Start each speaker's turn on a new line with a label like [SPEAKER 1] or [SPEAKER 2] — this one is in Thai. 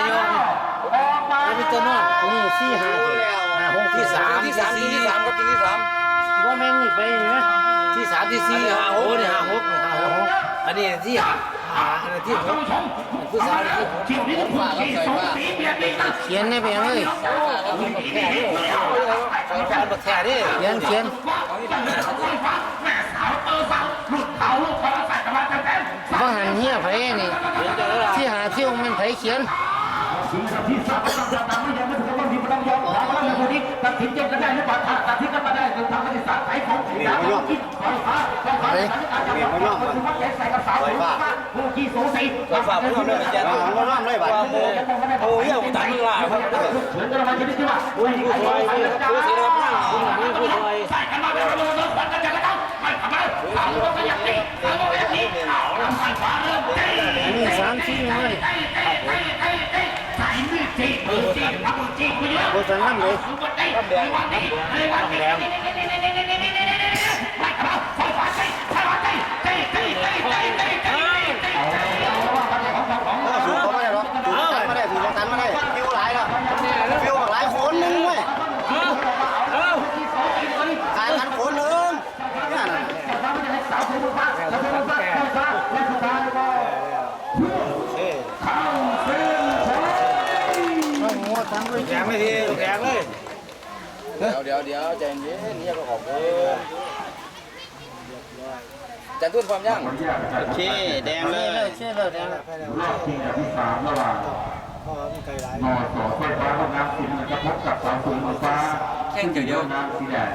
[SPEAKER 1] ยยงแล้วมีตัวนอนนี่สี่ห้าห้าหกที่สาม
[SPEAKER 2] ที่สามที่สามครับที่สาม
[SPEAKER 1] ว่าแม่งนี่ไปนี่นะที่สามที่สี่ห้าหกนี่ห้าหกนี่ห้าหกอันนี้ที่ห้าอันนี้ที่หกผู้สาวที่หก
[SPEAKER 2] ว่าครับใส่ว่า
[SPEAKER 1] เขียนได้ไปเลยใส่บักแค่ดิเขียนเขียนว่าหันเหี้ยไผนี่ที่หาเที่ยวมันไผเขียน
[SPEAKER 3] ที่สามก็ต้องตาไม่ยังไม่ถึงวันที่ไม่ต้องยอมขอมาแล้วคนนี้ตัดสินใจกันได้หรือเปล่าตัดสินกันมาได้คือทางคณิตศาสตร์ไขของดาวคิดไฟฟ้าไฟฟ้าอาจจะบอกว่าคุณวัดใส่กับสาวผู้ขี้สูสี
[SPEAKER 2] ไฟฟ้าผมทำเลยอาจารย์ผมทำเลยบัดโมโอ้ยผมตัดมือลาครับ
[SPEAKER 3] เฉินกันมาชนิดที่ว่าผู้ขี้สูสีผู้สีรับนั่งใส่กันมาเป็นระเบิดรถควันกันจะกระต้องไม่ทำไมเอาลงกันอย่างนี้เอาลงกันอย่างนี้เอาลไฟฟ้าเริ่มต้น
[SPEAKER 1] อันนี้สามสี่เลย
[SPEAKER 3] สั
[SPEAKER 1] นน้ำเลย
[SPEAKER 3] น้ำแดงน้ำแดงน้ำแดงไม่กระเป๋าไฟฟ้าใจไฟฟ้าใจใจใจใจใจใจใจของของของ
[SPEAKER 2] ถูกเขาไม่ได้หรอกถูกตันไม่ได้ถูกตันไม่ได้ฟิวหลายแล้วฟิวหลายคนนึงเว้ยขายกันคนนึงนี่น่ะ
[SPEAKER 3] สาวผู้ฟ้าสาวผู้ฟ้าไฟฟ้าและสุดท้ายก็เข้าเส้นชัย
[SPEAKER 1] ต้องหัว ทั้งเลย
[SPEAKER 2] แข็งไม่ทีแข็งเลย เดี๋ยวเดี๋ยวเดี๋ยวใจเย็นนี่ก็ขอบคุณจันทุนความย่างโอเคแดงเล
[SPEAKER 1] ยเชื่อเลยแดง
[SPEAKER 3] รอบชิงอันที่สามระหว่าง
[SPEAKER 1] พ่อมันเส้
[SPEAKER 3] นอสอไฟฟ้าลำน้ำสินจะพบกับสาวสูงไฟฟ้าแข่งเกี่ยวน้ำสีแดง